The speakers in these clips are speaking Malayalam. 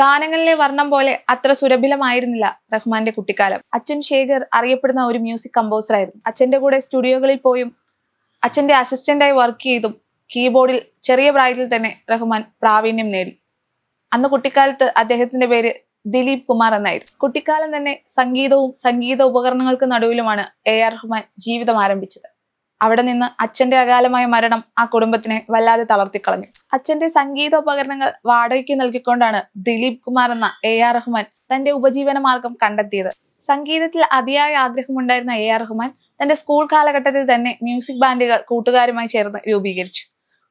ഗാനങ്ങളിലെ വർണം പോലെ അത്ര സുരഭിലമായിരുന്നില്ല റഹ്മാന്റെ കുട്ടിക്കാലം. അച്ഛൻ ശേഖർ അറിയപ്പെടുന്ന ഒരു മ്യൂസിക് കമ്പോസർ ആയിരുന്നു. അച്ഛന്റെ കൂടെ സ്റ്റുഡിയോകളിൽ പോയും അച്ഛന്റെ അസിസ്റ്റന്റായി വർക്ക് ചെയ്തും കീബോർഡിൽ ചെറിയ പ്രായത്തിൽ തന്നെ റഹ്മാൻ പ്രാവീണ്യം നേടി. അന്ന് കുട്ടിക്കാലത്ത് അദ്ദേഹത്തിന്റെ പേര് ദിലീപ് കുമാർ എന്നായിരുന്നു. കുട്ടിക്കാലം തന്നെ സംഗീതവും സംഗീത ഉപകരണങ്ങൾക്ക് നടുവിലുമാണ് എ ആർ റഹ്മാൻ ജീവിതം ആരംഭിച്ചത്. അവിടെ നിന്ന് അച്ഛന്റെ അകാലമായ മരണം ആ കുടുംബത്തിനെ വല്ലാതെ തളർത്തിക്കളഞ്ഞു. അച്ഛന്റെ സംഗീത ഉപകരണങ്ങൾ വാടകയ്ക്ക് നൽകിക്കൊണ്ടാണ് ദിലീപ് കുമാർ എന്ന എ ആർ റഹ്മാൻ തന്റെ ഉപജീവന മാർഗം കണ്ടെത്തിയത്. സംഗീതത്തിൽ അതിയായ ആഗ്രഹമുണ്ടായിരുന്ന എ ആർ റഹ്മാൻ തന്റെ സ്കൂൾ കാലഘട്ടത്തിൽ തന്നെ മ്യൂസിക് ബാൻഡുകൾ കൂട്ടുകാരുമായി ചേർന്ന് രൂപീകരിച്ചു.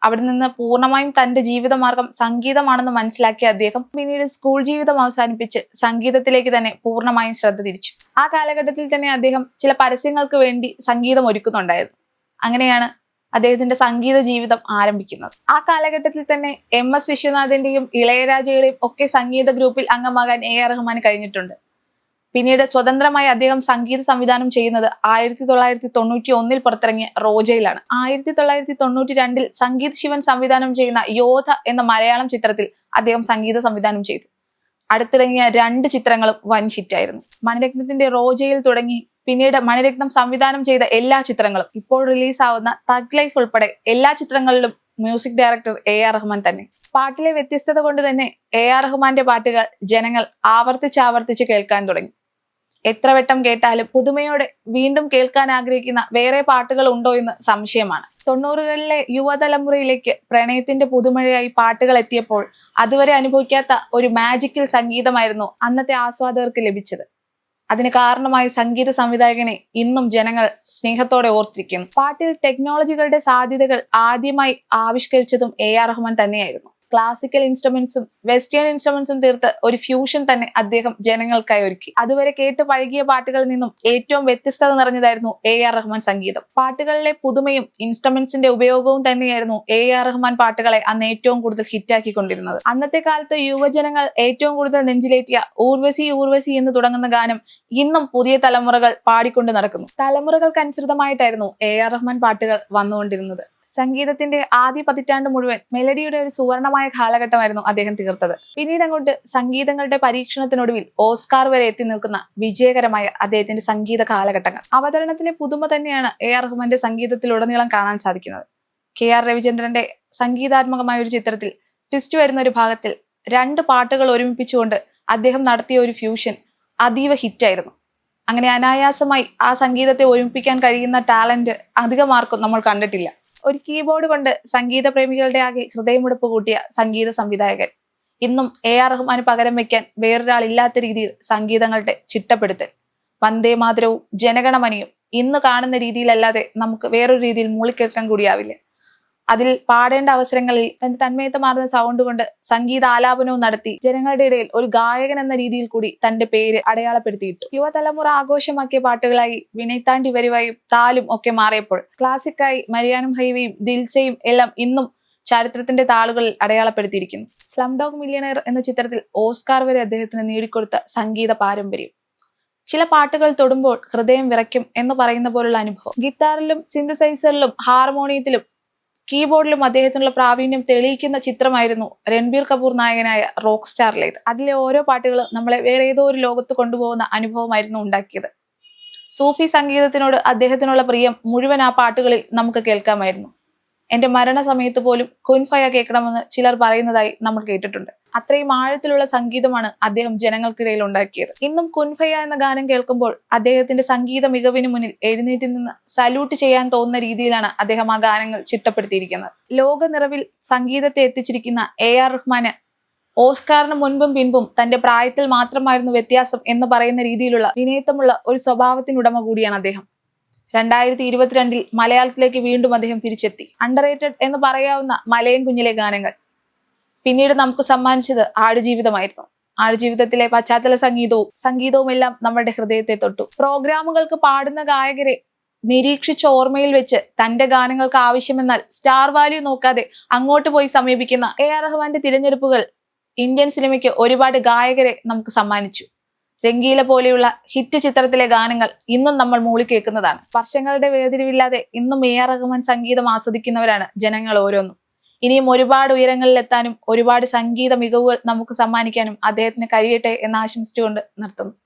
അവിടെ നിന്ന് പൂർണമായും തന്റെ ജീവിതമാർഗം സംഗീതമാണെന്ന് മനസ്സിലാക്കിയ അദ്ദേഹം പിന്നീട് സ്കൂൾ ജീവിതം അവസാനിപ്പിച്ച് സംഗീതത്തിലേക്ക് തന്നെ പൂർണമായും ശ്രദ്ധ തിരിച്ചു. ആ കാലഘട്ടത്തിൽ തന്നെ അദ്ദേഹം ചില പരസ്യങ്ങൾക്ക് വേണ്ടി സംഗീതം ഒരുക്കുന്നുണ്ടായിരുന്നു. അങ്ങനെയാണ് അദ്ദേഹത്തിന്റെ സംഗീത ജീവിതം ആരംഭിക്കുന്നത്. ആ കാലഘട്ടത്തിൽ തന്നെ എം എസ് വിശ്വനാഥന്റെയും ഇളയരാജയുടെയും ഒക്കെ സംഗീത ഗ്രൂപ്പിൽ അംഗമാകാൻ എ ആർ റഹ്മാൻ കഴിഞ്ഞിട്ടുണ്ട്. പിന്നീട് സ്വതന്ത്രമായി അദ്ദേഹം സംഗീത സംവിധാനം ചെയ്യുന്നത് ആയിരത്തി തൊള്ളായിരത്തി തൊണ്ണൂറ്റി ഒന്നിൽ പുറത്തിറങ്ങിയ റോജയിലാണ്. ആയിരത്തി തൊള്ളായിരത്തി തൊണ്ണൂറ്റി രണ്ടിൽ സംഗീത് ശിവൻ സംവിധാനം ചെയ്യുന്ന യോധ എന്ന മലയാളം ചിത്രത്തിൽ അദ്ദേഹം സംഗീത സംവിധാനം ചെയ്തു. അടുത്തിറങ്ങിയ രണ്ട് ചിത്രങ്ങളും വൻ ഹിറ്റായിരുന്നു. മണിരത്നത്തിന്റെ റോജയിൽ തുടങ്ങി പിന്നീട് മണിരത്നം സംവിധാനം ചെയ്ത എല്ലാ ചിത്രങ്ങളും ഇപ്പോൾ റിലീസാവുന്ന തഗ് ലൈഫ് ഉൾപ്പെടെ എല്ലാ ചിത്രങ്ങളിലും music director A R Rahman തന്നെ. പാട്ടിലെ വ്യത്യസ്തത കൊണ്ട് തന്നെ എ ആർ റഹ്മാന്റെ പാട്ടുകൾ ജനങ്ങൾ ആവർത്തിച്ചാവർത്തിച്ച് കേൾക്കാൻ തുടങ്ങി. എത്ര വട്ടം കേട്ടാലും പുതുമയോടെ വീണ്ടും കേൾക്കാൻ ആഗ്രഹിക്കുന്ന വേറെ പാട്ടുകൾ ഉണ്ടോ എന്ന് സംശയമാണ്. തൊണ്ണൂറുകളിലെ യുവതലമുറയിലേക്ക് പ്രണയത്തിന്റെ പുതുമഴയായി പാട്ടുകൾ എത്തിയപ്പോൾ അതുവരെ അനുഭവിക്കാത്ത ഒരു മാജിക്കൽ സംഗീതമായിരുന്നു അന്നത്തെ ആസ്വാദകർക്ക് ലഭിച്ചത്. അതിന് കാരണമായ സംഗീത സംവിധായകനെ ഇന്നും ജനങ്ങൾ സ്നേഹത്തോടെ ഓർത്തിരിക്കുന്നു. പാട്ടിൽ ടെക്നോളജികളുടെ സാധ്യതകൾ ആദ്യമായി ആവിഷ്കരിച്ചതും എ ആർ റഹ്മാൻ തന്നെയായിരുന്നു. ക്ലാസിക്കൽ ഇൻസ്ട്രുമെന്റ്സും വെസ്റ്റേൺ ഇൻസ്ട്രുമെന്റ്സും തീർത്ത് ഒരു ഫ്യൂഷൻ തന്നെ അദ്ദേഹം ജനങ്ങൾക്കായി ഒരുക്കി. അതുവരെ കേട്ട് പഴകിയ പാട്ടുകളിൽ നിന്നും ഏറ്റവും വ്യത്യസ്തത നിറഞ്ഞതായിരുന്നു എ ആർ റഹ്മാൻ സംഗീതം. പാട്ടുകളിലെ പുതുമയും ഇൻസ്ട്രുമെന്റ്സിന്റെ ഉപയോഗവും തന്നെയായിരുന്നു എ ആർ റഹ്മാൻ പാട്ടുകളെ അന്ന് ഏറ്റവും കൂടുതൽ ഹിറ്റാക്കിക്കൊണ്ടിരുന്നത് അന്നത്തെ കാലത്ത് യുവജനങ്ങൾ ഏറ്റവും കൂടുതൽ നെഞ്ചിലേറ്റിയ ഊർവശി ഊർവശി എന്ന് തുടങ്ങുന്ന ഗാനം ഇന്നും പുതിയ തലമുറകൾ പാടിക്കൊണ്ട് നടക്കുന്നു. തലമുറകൾക്കനുസൃതമായിട്ടായിരുന്നു എ ആർ റഹ്മാൻ പാട്ടുകൾ വന്നുകൊണ്ടിരുന്നത്. സംഗീതത്തിന്റെ ആദ്യ പതിറ്റാണ്ട് മുഴുവൻ മെലഡിയുടെ ഒരു സുവർണമായ കാലഘട്ടമായിരുന്നു അദ്ദേഹം തീർത്തത്. പിന്നീട് അങ്ങോട്ട് സംഗീതങ്ങളുടെ പരീക്ഷണത്തിനൊടുവിൽ ഓസ്കാർ വരെ എത്തി നിൽക്കുന്ന വിജയകരമായ അദ്ദേഹത്തിന്റെ സംഗീത കാലഘട്ടങ്ങൾ. അവതരണത്തിലെ പുതുമ തന്നെയാണ് എ ആർ റഹ്മാന്റെ സംഗീതത്തിലുടനീളം കാണാൻ സാധിക്കുന്നത്. കെ ആർ രവിചന്ദ്രന്റെ സംഗീതാത്മകമായ ഒരു ചിത്രത്തിൽ ട്വിസ്റ്റ് വരുന്ന ഒരു ഭാഗത്തിൽ രണ്ട് പാട്ടുകൾ ഒരുമിപ്പിച്ചുകൊണ്ട് അദ്ദേഹം നടത്തിയ ഒരു ഫ്യൂഷൻ അതീവ ഹിറ്റായിരുന്നു അങ്ങനെ അനായാസമായി ആ സംഗീതത്തെ ഒരുമിപ്പിക്കാൻ കഴിയുന്ന ടാലന്റ് അധികമാർക്കും നമ്മൾ കണ്ടിട്ടില്ല. ഒരു കീബോർഡ് കൊണ്ട് സംഗീത പ്രേമികളുടെ ആകെ ഹൃദയമുടുപ്പ് കൂട്ടിയ സംഗീത സംവിധായകൻ. ഇന്നും എ ആർ റഹ്മാന് പകരം വെക്കാൻ വേറൊരാളില്ലാത്ത രീതിയിൽ സംഗീതങ്ങളുടെ ചിട്ടപ്പെടുത്തൽ. വന്ദേ മാതരവും ജനഗണമനയും ഇന്ന് കാണുന്ന രീതിയിലല്ലാതെ നമുക്ക് വേറൊരു രീതിയിൽ മൂളിക്കേൾക്കാൻ കൂടിയാവില്ല. അതിൽ പാടേണ്ട അവസരങ്ങളിൽ തന്റെ തന്മയത്തമാർന്ന സൗണ്ട് കൊണ്ട് സംഗീത ആലാപനവും നടത്തി ജനങ്ങളുടെ ഇടയിൽ ഒരു ഗായകൻ എന്ന രീതിയിൽ കൂടി തന്റെ പേര് അടയാളപ്പെടുത്തിയിട്ടു. യുവതലമുറ ആഘോഷമാക്കിയ പാട്ടുകളായി വിനയത്താണ്ടി വരുവായും താലും ഒക്കെ മാറിയപ്പോൾ ക്ലാസിക്കായി മരിയാനും ഹൈവേയും ദിൽസയും എല്ലാം ഇന്നും ചരിത്രത്തിന്റെ താളുകളിൽ അടയാളപ്പെടുത്തിയിരിക്കുന്നു. സ്ലം ഡോഗ് മില്യണയർ എന്ന ചിത്രത്തിൽ ഓസ്കാർ വരെ അദ്ദേഹത്തിന് നേടിക്കൊടുത്ത സംഗീത പാരമ്പര്യം. ചില പാട്ടുകൾ തൊടുമ്പോൾ ഹൃദയം വിറയ്ക്കും എന്ന് പറയുന്ന പോലുള്ള അനുഭവം. ഗിറ്റാറിലും സിന്തസൈസറിലും ഹാർമോണിയത്തിലും കീബോർഡിലും അദ്ദേഹത്തിനുള്ള പ്രാവീണ്യം തെളിയിക്കുന്ന ചിത്രമായിരുന്നു രൺബീർ കപൂർ നായകനായ റോക്ക് സ്റ്റാറിലേത് അതിലെ ഓരോ പാട്ടുകളും നമ്മളെ വേറെ ഏതോ ഒരു ലോകത്ത് കൊണ്ടുപോകുന്ന അനുഭവമായിരുന്നു ഉണ്ടാക്കിയത്. സൂഫി സംഗീതത്തിനോട് അദ്ദേഹത്തിനുള്ള പ്രിയം മുഴുവൻ ആ പാട്ടുകളിൽ നമുക്ക് കേൾക്കാമായിരുന്നു. എന്റെ മരണസമയത്ത് പോലും കുൻഫയ കേൾക്കണമെന്ന് ചിലർ പറയുന്നതായി നമ്മൾ കേട്ടിട്ടുണ്ട്. അത്രയും ആഴത്തിലുള്ള സംഗീതമാണ് അദ്ദേഹം ജനങ്ങൾക്കിടയിൽ ഉണ്ടാക്കിയത്. ഇന്നും കുൻഫയ എന്ന ഗാനം കേൾക്കുമ്പോൾ അദ്ദേഹത്തിന്റെ സംഗീത മികവിന് മുന്നിൽ എഴുന്നേറ്റ് നിന്ന് സല്യൂട്ട് ചെയ്യാൻ തോന്നുന്ന രീതിയിലാണ് അദ്ദേഹം ആ ഗാനങ്ങൾ ചിട്ടപ്പെടുത്തിയിരിക്കുന്നത്. ലോക നിറവിൽ സംഗീതത്തെ എത്തിച്ചിരിക്കുന്ന എ ആർ റഹ്മാന് ഓസ്കാറിന് മുൻപും പിൻപും തന്റെ പ്രായത്തിൽ മാത്രമായിരുന്നു വ്യത്യാസം എന്ന് പറയുന്ന രീതിയിലുള്ള വിനയത്വമുള്ള ഒരു സ്വഭാവത്തിനുടമ കൂടിയാണ് അദ്ദേഹം. രണ്ടായിരത്തി ഇരുപത്തിരണ്ടിൽ മലയാളത്തിലേക്ക് വീണ്ടും അദ്ദേഹം തിരിച്ചെത്തി. അണ്ടർറേറ്റഡ് എന്ന് പറയാവുന്ന മലയും കുഞ്ഞിലെ ഗാനങ്ങൾ. പിന്നീട് നമുക്ക് സമ്മാനിച്ചത് ആടുജീവിതമായിരുന്നു. ആടുജീവിതത്തിലെ പശ്ചാത്തല സംഗീതവും സംഗീതവും എല്ലാം നമ്മുടെ ഹൃദയത്തെ തൊട്ടു. പ്രോഗ്രാമുകൾക്ക് പാടുന്ന ഗായകരെ നിരീക്ഷിച്ച ഓർമ്മയിൽ വെച്ച് തന്റെ ഗാനങ്ങൾക്ക് ആവശ്യമെന്നാൽ സ്റ്റാർ വാല്യൂ നോക്കാതെ അങ്ങോട്ട് പോയി സമീപിക്കുന്ന എ ആർ റഹ്മാന്റെ തിരഞ്ഞെടുപ്പുകൾ ഇന്ത്യൻ സിനിമയ്ക്ക് ഒരുപാട് ഗായകരെ നമുക്ക് സമ്മാനിച്ചു. രംഗീല പോലെയുള്ള ഹിറ്റ് ചിത്രത്തിലെ ഗാനങ്ങൾ ഇന്നും നമ്മൾ മൂളി കേൾക്കുന്നതാണ്. വർഷങ്ങളുടെ വേതിരിവില്ലാതെ ഇന്നും എ ആർ റഹ്മാൻ സംഗീതം ആസ്വദിക്കുന്നവരാണ് ജനങ്ങൾ ഓരോന്നും. ഇനിയും ഒരുപാട് ഉയരങ്ങളിൽ എത്താനും ഒരുപാട് സംഗീത മികവുകൾ നമുക്ക് സമ്മാനിക്കാനും അദ്ദേഹത്തിന് കഴിയട്ടെ എന്ന് ആശംസിച്ചുകൊണ്ട് നിർത്തുന്നു.